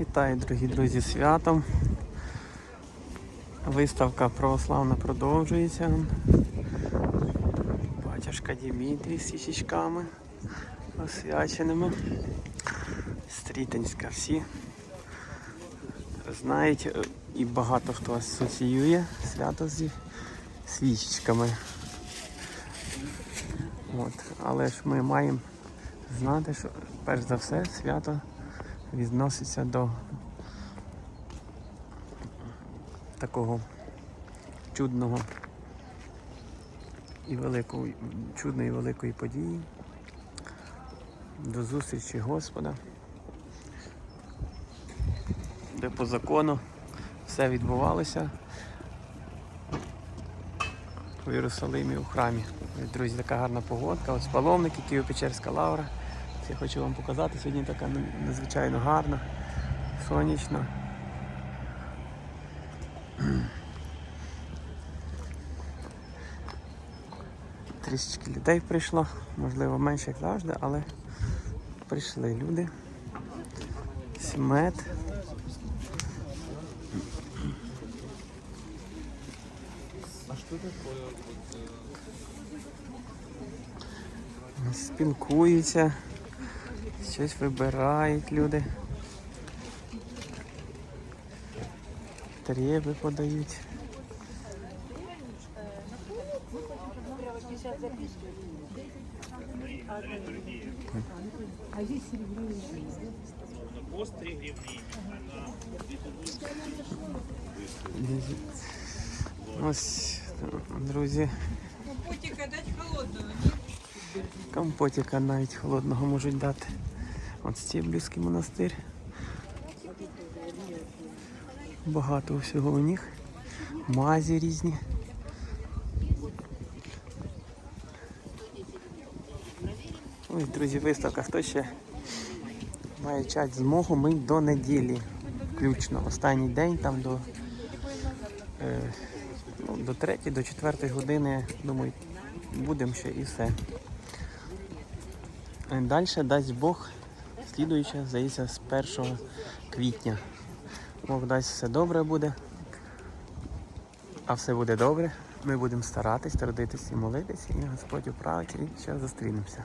Вітаю, дорогі друзі, святом. Виставка православна продовжується. Батюшка Дімітрій з свічечками освяченими. Стрітинська всі знають е, і багато хто асоціює свято зі свічечками. От. Але ж ми маємо знати, що перш за все свято відноситься до такого чудного і великої, чудної великої події, до зустрічі Господа, де по закону все відбувалося у Єрусалимі у храмі. Друзі, така гарна погодка. Ось паломник, Києво-Печерська лавра. Я хочу вам показати. Сьогодні така надзвичайно гарна, сонячна. Трішечки людей прийшло, можливо менше як завжди, але прийшли люди. Смет. Спілкуються, щось вибирають люди. Треби подають. Ось, друзі, Компотика дать холодного. компотика навіть холодного можуть дати. От Стєблівський монастир. Багато всього у них. Мазі різні. Ой, друзі, виставка. Хто ще має час змогу, ми до неділі. Включно. Останній день там до, е, ну, до 3 до 4 години, думаю, будемо ще і все. Далі дасть Бог, слідуюче, здається, з 1 квітня. Бог дасть все добре буде. А все буде добре. Ми будемо старатись, трудитись і молитись, і Господь управить, і ще зустрінемося.